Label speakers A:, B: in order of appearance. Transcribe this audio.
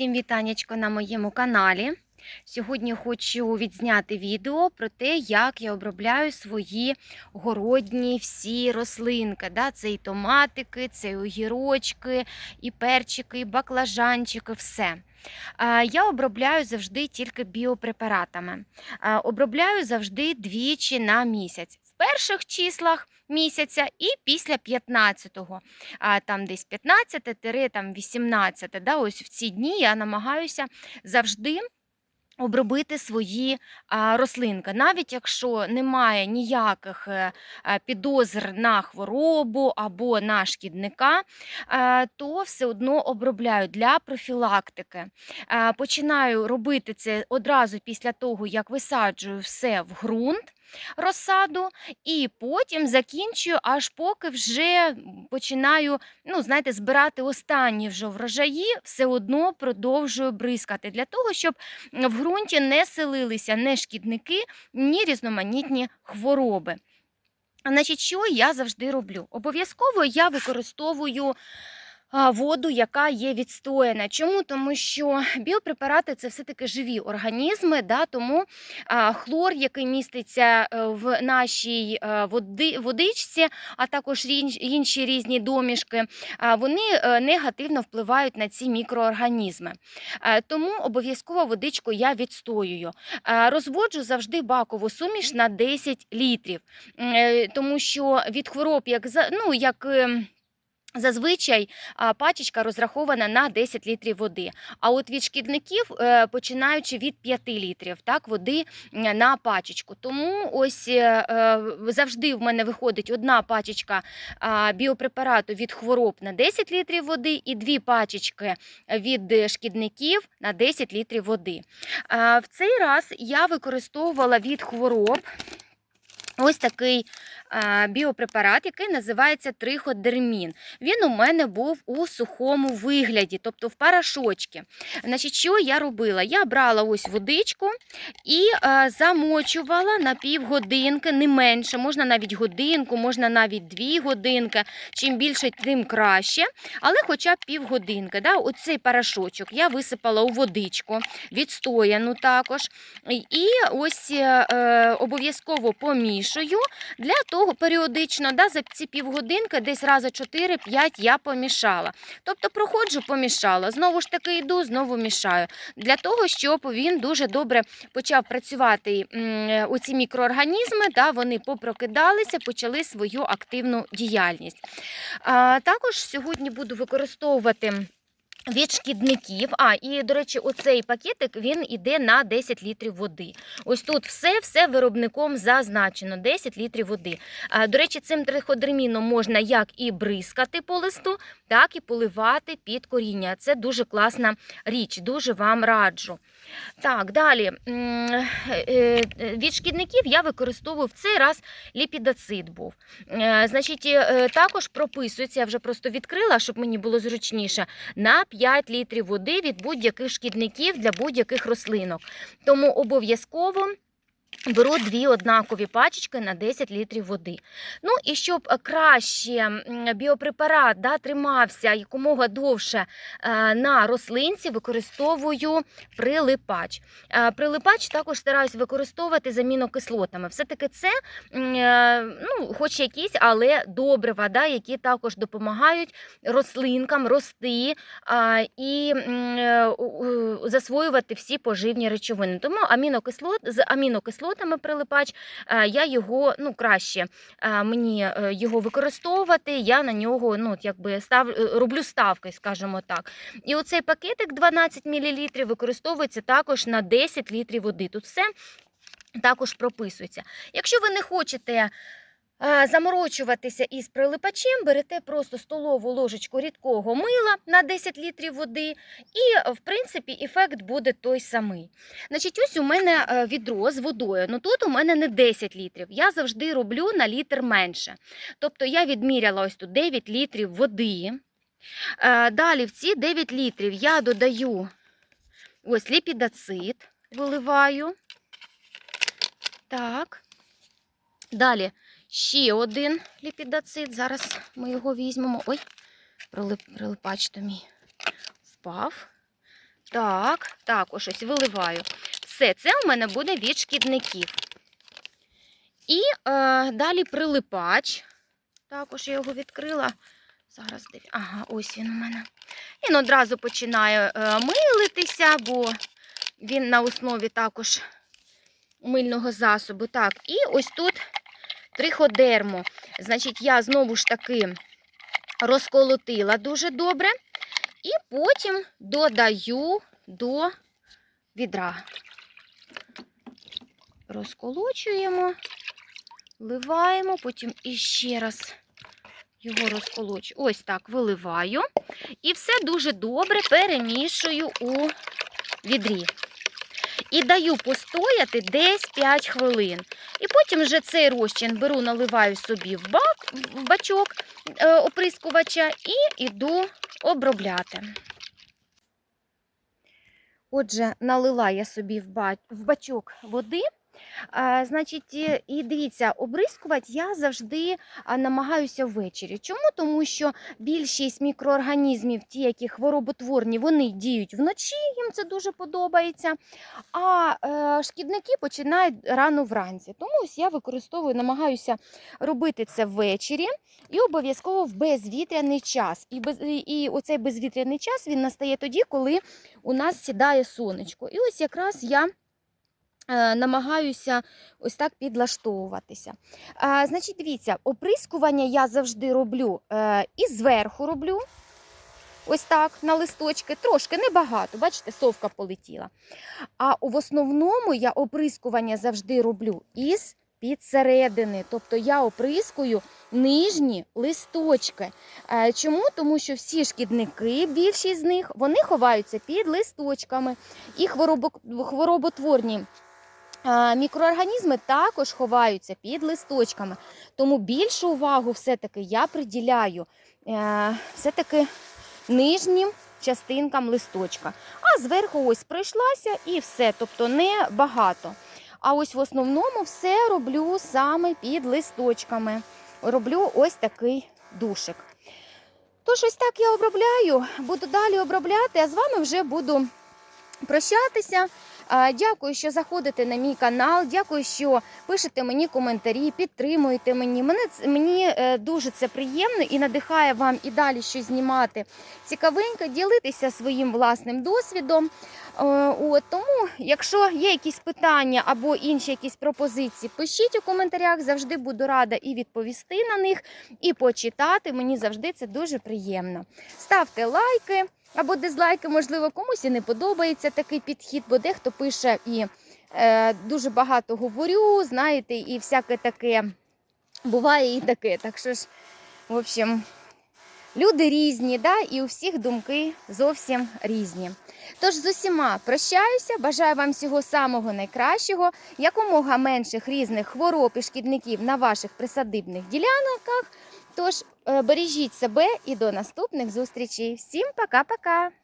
A: Всім вітаннячко на моєму каналі. Сьогодні хочу відзняти відео про те, як я обробляю свої городні всі рослинки. Да? Це і томатики, це і огірочки, і перчики, і баклажанчики, все. Я обробляю завжди тільки біопрепаратами. Обробляю завжди двічі на місяць. Перших числах місяця і після 15-го. Там десь 15-18, да, ось в ці дні я намагаюся завжди обробити свої рослинки. Навіть якщо немає ніяких е, підозр на хворобу або на шкідника, то все одно обробляю для профілактики. Починаю робити це одразу після того, як висаджую все в ґрунт. Розсаду, і потім закінчую, аж поки вже починаю, ну, знаєте, збирати останні вже врожаї, все одно продовжую бризкати для того, щоб в ґрунті не селилися ні шкідники, ні різноманітні хвороби. Значить, що я завжди роблю? Обов'язково я використовую воду, яка є відстояна. Чому? Тому що біопрепарати це все-таки живі організми, да? тому хлор, який міститься е, в нашій е, водичці, а також інші різні домішки, вони е, негативно впливають на ці мікроорганізми. Тому обов'язково водичку я відстоюю. Розводжу завжди бакову суміш на 10 літрів, тому що від хвороб, як ну, як. Зазвичай пачечка розрахована на 10 літрів води. А от від шкідників, е, починаючи від 5 літрів так, води на пачечку. Тому ось е, е, завжди в мене виходить одна пачечка біопрепарату від хвороб на 10 літрів води і дві пачечки від шкідників на 10 літрів води. В цей раз я використовувала від хвороб ось такий біопрепарат, який називається триходермін. Він у мене був у сухому вигляді, тобто в порошочки. Значить, що я робила? Я брала ось водичку і замочувала на півгодинки, не менше, можна навіть годинку, можна навіть дві годинки. Чим більше, тим краще. Але хоча б півгодинки. Да? Оцей порошочок я висипала у водичку, відстояну також. І ось е, е, обов'язково для того періодично, да, за ці півгодинки, десь рази 4-5 я помішала. Тобто проходжу, помішала. Знову ж таки йду, знову мішаю. Для того, щоб він дуже добре почав працювати м, оці мікроорганізми, да, вони попрокидалися, почали свою активну діяльність. А, також сьогодні буду використовувати. Від шкідників. А, і, до речі, оцей пакетик він іде на 10 літрів води. Ось тут все все виробником зазначено 10 літрів води. А, до речі, цим триходерміном можна як і бризкати по листу, так і поливати під коріння. Це дуже класна річ, дуже вам раджу. Так, далі. Е, е, Від шкідників я використовую в цей раз ліпідацид був. Е, Значить, також прописується, я вже просто відкрила, щоб мені було зручніше, на 5 літрів води від будь-яких шкідників для будь-яких рослинок. Тому обов'язково. Беру дві однакові пачечки на 10 літрів води. Ну і щоб е, краще біопрепарат да, тримався якомога довше е, на рослинці, використовую прилипач. Е, Прилипач також стараюсь використовувати з амінокислотами. Все-таки це, ну, хоч якісь, але добрива, да, які також допомагають рослинкам рости і засвоювати всі поживні речовини. Тому амінокислот, з амінокислотами прилипач е, я його ну, краще е, мені е, його використовувати. Я на нього ну, якби став, роблю ставки, скажімо так. І оцей пакетик 12 мл використовується також на 10 літрів води. Тут все також прописується. Якщо ви не хочете. Заморочуватися із прилипачем, берете просто столову ложечку рідкого мила на 10 літрів води, і, в принципі, ефект буде той самий. Значить, ось у мене е, відро з водою. Ну тут у мене не 10 літрів. Я завжди роблю на літр менше. Тобто я відміряла ось тут 9 літрів води. Е, Далі в ці 9 літрів я додаю ось ліпідацит, виливаю. Так. Далі ще один ліпідацит. Зараз ми його візьмемо. Ой, прилип, прилипач то мій впав. Так, також ось виливаю. Все, це у мене буде від шкідників. І е, далі прилипач. Також я його відкрила. Зараз див... Ага, ось він у мене. Він одразу починає е, милитися, бо він на основі також мильного засобу. Так, і ось тут триходермо. Значить, я знову ж таки розколотила дуже добре. І потім додаю до відра. Розколочуємо, вливаємо, потім іще раз його розколочу. Ось так виливаю. І все дуже добре перемішую у відрі. І даю постояти десь 5 хвилин. І потім вже цей розчин беру, наливаю собі в, бачок е, оприскувача і йду обробляти. Отже, налила я собі в бачок води. А, значить, і, дивіться, обрискувати я завжди намагаюся ввечері. Чому? Тому що більшість мікроорганізмів, ті, які хвороботворні, вони діють вночі, їм це дуже подобається. А е, шкідники починають рано вранці. Тому ось я використовую, намагаюся робити це ввечері і обов'язково в безвітряний час. І, без, і, оцей безвітряний час він настає тоді, коли у нас сідає сонечко. І ось якраз я е, намагаюся ось так підлаштовуватися. Значить, дивіться, оприскування я завжди роблю е, і зверху роблю. Ось так на листочки, трошки небагато, бачите, совка полетіла. А в основному я оприскування завжди роблю із підсередини. Тобто я оприскую нижні листочки. Е, Чому? Тому що всі шкідники, більшість з них, вони ховаються під листочками. І хвороботворні е, мікроорганізми також ховаються під листочками. Тому більшу увагу все-таки я приділяю е, все-таки нижнім частинкам листочка. А зверху ось пройшлася і все, тобто не багато. А ось в основному все роблю саме під листочками. Роблю ось такий душик. Тож ось так я обробляю, буду далі обробляти, а з вами вже буду прощатися. Дякую, що заходите на мій канал. Дякую, що пишете мені коментарі, підтримуєте мені. Мене мені е, дуже це приємно і надихає вам і далі щось знімати. Цікавенько ділитися своїм власним досвідом. Е, От, тому, якщо є якісь питання або інші якісь пропозиції, пишіть у коментарях. Завжди буду рада і відповісти на них, і почитати. Мені завжди це дуже приємно. Ставте лайки або дизлайки, можливо, комусь і не подобається такий підхід, бо дехто пише і е, дуже багато говорю, знаєте, і всяке таке буває і таке. Так що ж, в общем, люди різні, да, і у всіх думки зовсім різні. Tож з усіма прощаюся, бажаю вам всього самого найкращого, якомога менших різних хвороб і шкідників на ваших присадибних ділянках. Тож е, бережіть себе і до наступних зустрічей. Всім пока-пока!